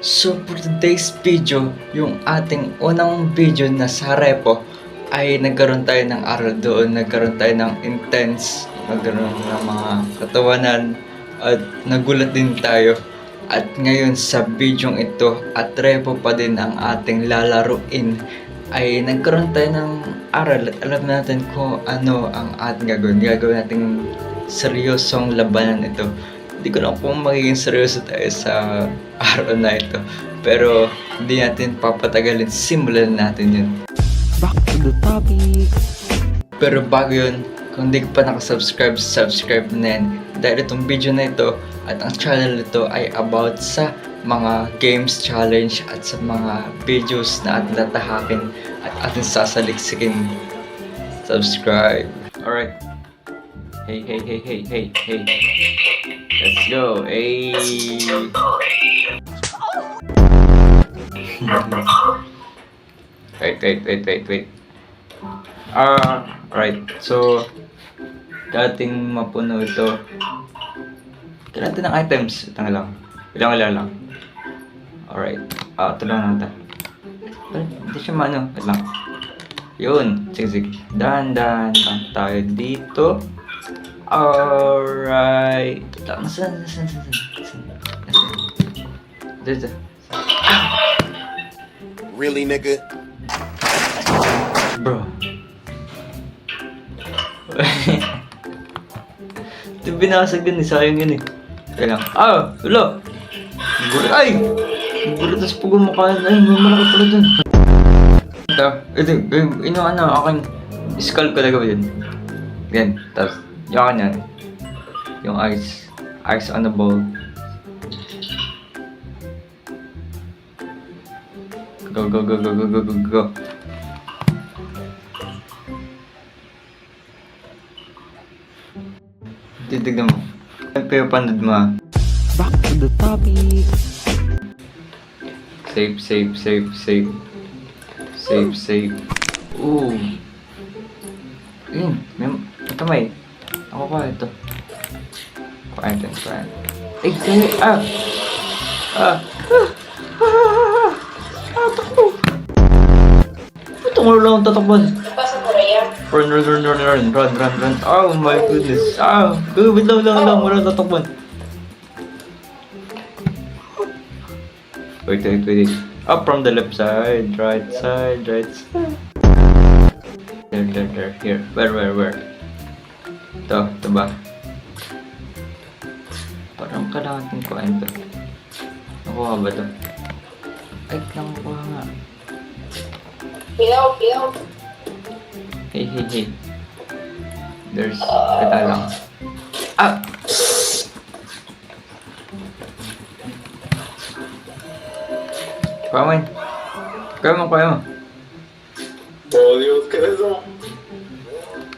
So for today's video, yung ating unang video na sa repo ay nagkaroon tayo ng aral doon, nagkaroon tayo ng intense, nagkaroon ng mga katawanan at nagulat din tayo. At ngayon sa video ito at repo pa din ang ating lalaruin ay nagkaroon tayo ng aral at alam natin kung ano ang ating gagawin. Gagawin natin seryosong labanan ito. Hindi ko lang kung magiging seryoso tayo sa araw na ito. Pero hindi natin papatagalin. Simulan natin yun. Back to the topic. Pero bago yun, kung hindi ka pa nakasubscribe, subscribe na yan. Dahil itong video na ito at ang channel nito ay about sa mga games challenge at sa mga videos na ating tatahakin at ating sasaliksikin. Subscribe. Alright. Hey, hey, hey, hey, hey, hey. Let's go. Hey. wait, wait, wait, wait, wait. Ah, right. So, dating mapuno ito. Kailan natin ng items? Ito lang. Ilang ilang lang. Alright. Ah, ito lang natin. Pero, Hindi siya maano. Wait lang. Yun. Sige, sige. Dahan, dahan lang tayo dito. Alright. Nasaan, nasaan, nasaan, nasaan? Nasaan? Dito. Really, nigga? Bro. Ito binasag din eh. Sayang yun eh. Kaya lang. Ah! Wala! Ay! Guri tas pag mukha. Ay, may malaki pala dun. Ito. Ito. Ino ano. Aking skull ko lagaw yun. Yan. Tapos. Yung yan. Yung ice. Ice on the ball. Go, go, go, go, go, go, go, go. Titignan mo. Nagpapanood mo ah. Back to the topic. Save, save, save, save. Save, save. Ooh. Ayun. May, ito may. Ako. Kuhain ito, kuhain. Ay, kaya, ah! Ah! Ah! Ah! Ah! Takbo! Ba't ang ulo lang tatakban? Pasa por allá. Run, run, run, run, run, run, run, run. Oh my goodness. Ah, wait lang, lang, lang. Wala tatakban. Wait, wait, wait. Up from the left side, right side, right side. There, there, there. Here. Where, where, where? Ito, ito ba? Parang kailangan natin kuhain to. Nakuha ba to? Ay, nakuha nga. Cuidado, cuidado. Hey, hey, hey. There's... Teka lang. Ah! Kuha mo yun. Kuha mo, kuha mo. Oh.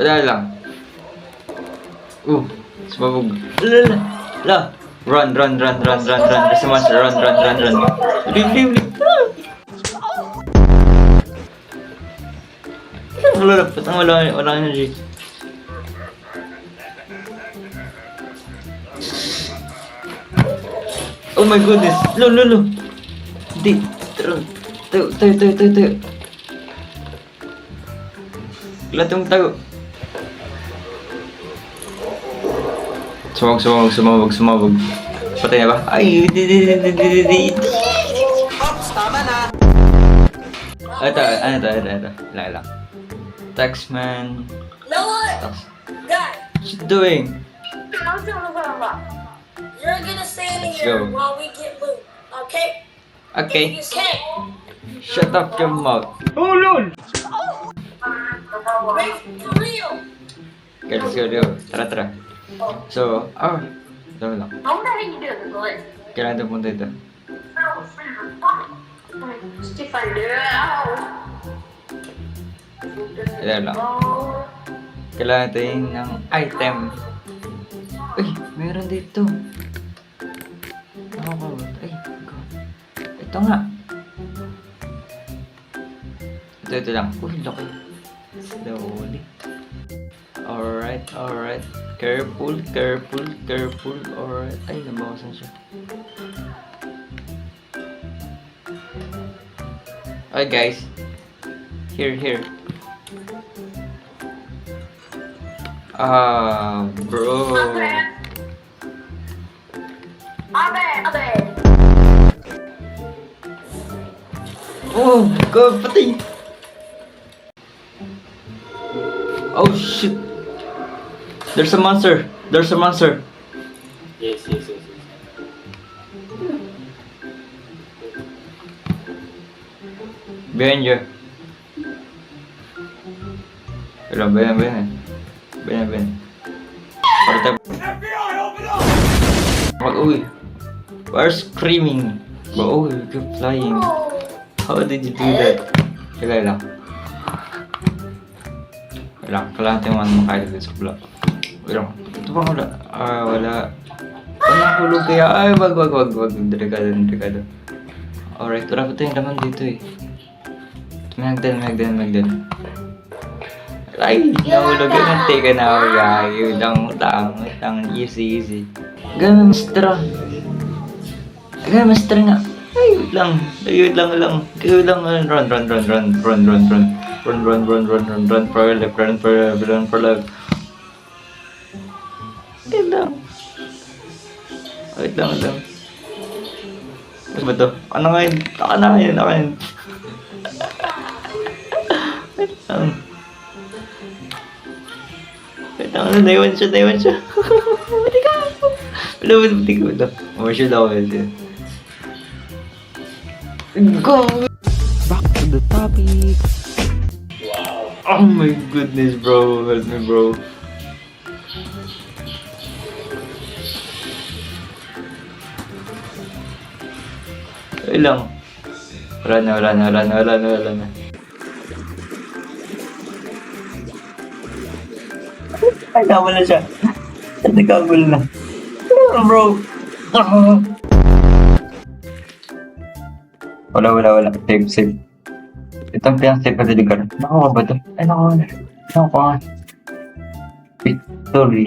Wala lang. Uh, sumabog. La, la. Run, run, run, run, run, run. A monster. Run, run, run, run. Leave, leave, leave. Wala na, patang wala, wala energy. Oh my goodness! Lo, lo, lo! Tayo, tayo, tayo, tayo, tayo, tayo. Lahat yung tayo. Sumabog, sumabog, sumabog, sumabog. Patay na ba? Ay, di, di, di, di, di, di, di. Ito, ano ito, ito, ito. Lang, lang. Taxman. No what? Tax. Guys, What's you doing? I'm to find out. You're gonna stand Let's here go. while we get loot, okay? Okay, can. shut up your mouth. Wait, for real. Okay, let's go, let's go. Tara, tara. So, ah, ito lang. I'm not even doing glitch. Kailangan ito punta ito. Stefan. Ito lang. Kailangan natin ng item. Uy, meron dito. Nakakawat. Ay, God. Ito nga. Ito, ito lang. Uy, laki. Slowly. Alright, alright. Careful, careful, careful. Alright. Ay, nabawasan siya. Okay guys. Here, here. Ah, bro. Oh, God, patay! Oh, shit! There's a monster! There's a monster! Yes, yes, yes. yes. Behind you. Behind, behind. Behind, behind. Para tayo. FBI, open up! Mag-uwi. We're screaming. Bro, oh, you keep flying. How did you do that? Kailan lang. Kailan, kailangan tayo man makain dito sa block. Lang. Ito ba wala? Ah, wala. Walang hulog kaya. Ay, wag, wag, wag, wag. Delikado, delikado. Alright, wala pa tayong laman dito eh. Magdan, magdan, magdan. Ay, nahulog yun. Teka na ako, gayo. Lang, lang, lang. Easy, easy. Ganun, Mistra. Ganun, Mistra nga. Ay, lang. Ay, wait lang, lang. Ay, wait lang. Run, run, run, run, run, run, run, run. Run, run, run, run, run, run for left, run for left, run for left. Wait lang, wait lang. Ano ba to? Ano nga yun? Ano nga yun? Nga yun? Wait lang. Wait lang, ano, naiwan siya, naiwan siya. Buti ka. Wala, wala, buti ka. Wala, masyad ako kasi. Go! Back to the topic. Oh my goodness, bro. Help me, bro. Ay lang. Wala na, wala na, wala na, wala na, wala na. Ay, nawala siya. Nagkagul na. Bro. Wala, wala, wala. Save, save. Ito ang pinaka-save na lugar. Nakuha ba ito? Ay, nakuha na. Nakuha. Victory.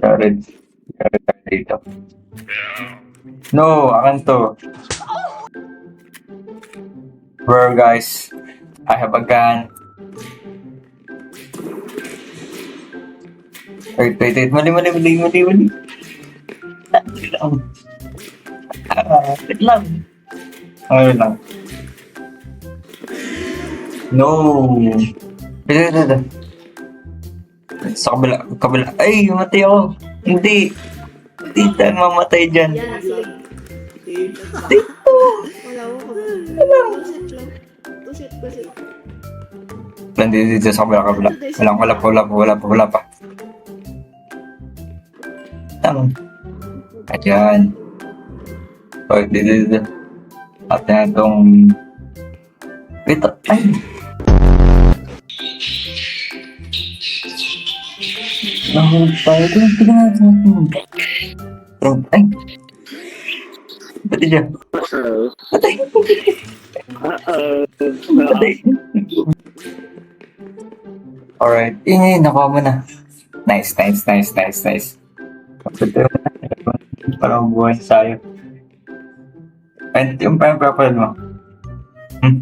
Jared. Jared dito. No, akan to. Bro, guys. I have a gun. Wait, wait, wait. Mali, mali, mali, mali, mali. Wait lang. Ah, wait lang. Wait lang. No. Wait, wait, wait, wait. Sa kabila, kabila. Ay, matay ako. Hindi. Tayo mamatay dyan. Yan, sige. Dito. Wala ko. Pusit lang. Pusit, pusit. Nandito dito sa kabila, kabila. Wala, wala pa, wala pa, wala pa, wala pa. Tama. Ayan. O, dito, dito. At na itong... Ito, ay! Nahulog tayo. Ito, tingnan natin. Pero, ay! Pati siya. Patay! Patay! Alright. Eh, nakuha mo na. Nice, nice, nice, nice, nice. Pagkatira na. Parang buhay sa'yo. And yung pa yung purple mo. Hmm?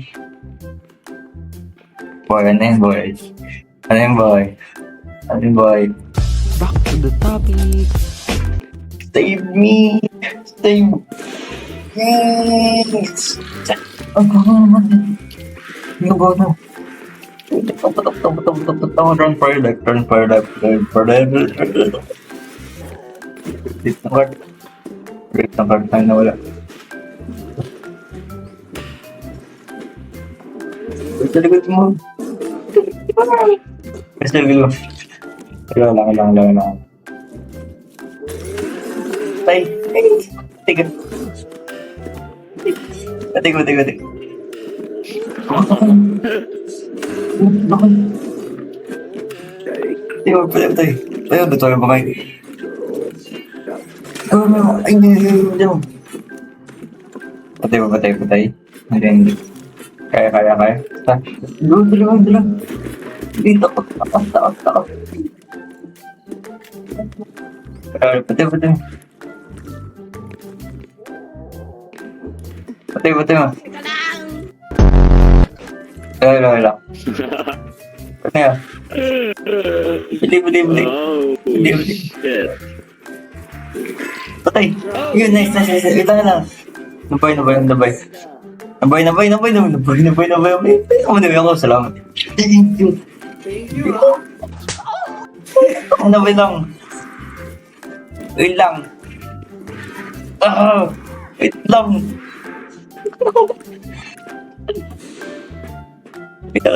Boy, ano yun, boy? Ano yun, boy? Ano yun, boy? Back to the topic. Save me! Save me! Ang gawa naman. Ang gawa na. Run for your life, run for your life, run for your life. Wait na card. Wait na card tayo na wala. Sa likod mo. Sa likod mo. Wala wala wala lang. Tay, ay, tiga. Tiga, tiga, tiga. Tiga, pala, tay. Tayo, dito tayo bakay. Oh, no. Ay, hindi, hindi, hindi. Patay ba, patay, patay? Hindi, hindi. Kaya, kaya, kaya. Doon, dalawa, dalawa. Dito, taas, taas. Ah, patay, patay. Patay, patay mo. Wala, wala, wala. Ano yan? Bili, bili, bili. Oh, Hindi, hindi. shit. Patay. Yun, nice, nice, nice. Lang, wait lang. Nabay, nabay, nabay. Nabay, nabay, nabay, nabay, nabay, nabay, nabay, nabay. Ako, nabay ako, salamat. Thank you. Thank you, ah. Ang nabay lang. Wait lang. Ah, wait lang.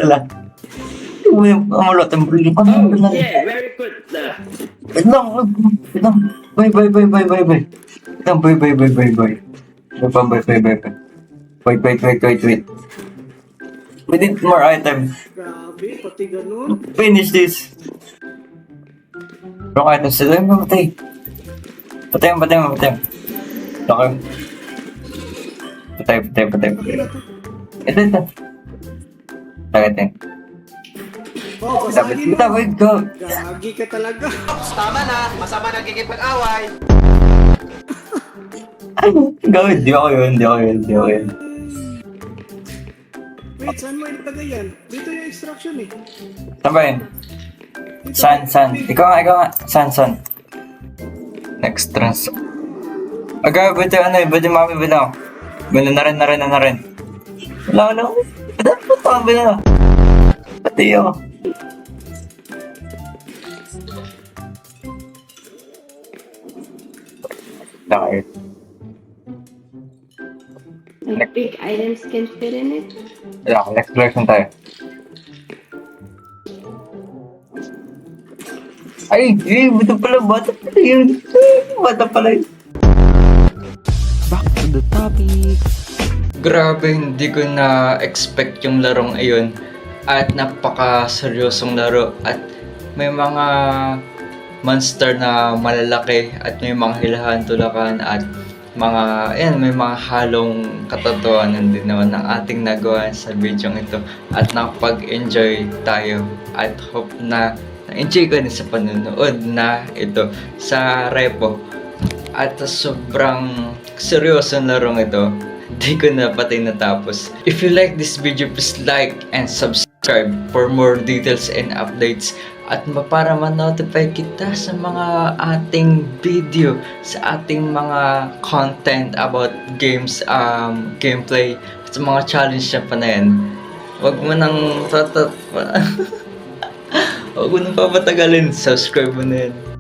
Lang. Uy, amalot, ang bulim. Ano, wait lang. Yeah, very good. Wait lang. Bye, bye, bye, bye, bye, bye. Wait lang, bye, bye, bye, bye, bye. Bye, bye, bye, bye, bye. Wait, wait, wait, wait, wait. We need more items. Grabe, pati ganun. Finish this. Wrong items sila. Ay, mamatay. Patay mo, patay mo, patay mo. Okay. Patay, patay, patay, patay. Ito, ito. Tagay, tayo. Oh, Dapat, mo. wait, go. Gagi ka talaga. Gawin, di ako yun, di ako yun, di ako yun. Wait, saan mo ilagay yan? Dito yung instruction eh. Saan ba yun? Dito. San, san. Ikaw nga, ikaw nga. San, san. Next trans. Aga, buti ano eh, buti mami, buti ako. Buti na rin, na rin, na rin. Wala, wala. Buti, buti ako, buti ako. Pati ako. Dahil. Like big items can fit in it. Wala, next version tayo. Ay, eh, buto pala, bata pala yun. Bata pala yun. Topic. Grabe, hindi ko na-expect yung larong iyon. At napaka-seryosong laro. At may mga monster na malalaki. At may mga hilahan tulakan. At mga, ayan, may mga halong katotohanan din naman ng ating nagawa sa video ito. At nakapag-enjoy tayo. At hope na na-enjoy ko din sa panonood na ito sa repo. At sobrang seryosong larong ito. Di ko na pati natapos. If you like this video, please like and subscribe for more details and updates. At para ma-notify kita sa mga ating video, sa ating mga content about games, um, gameplay, at sa mga challenge na pa na yan. Huwag mo nang tatat... Huwag mo nang papatagalin. Subscribe mo na yan.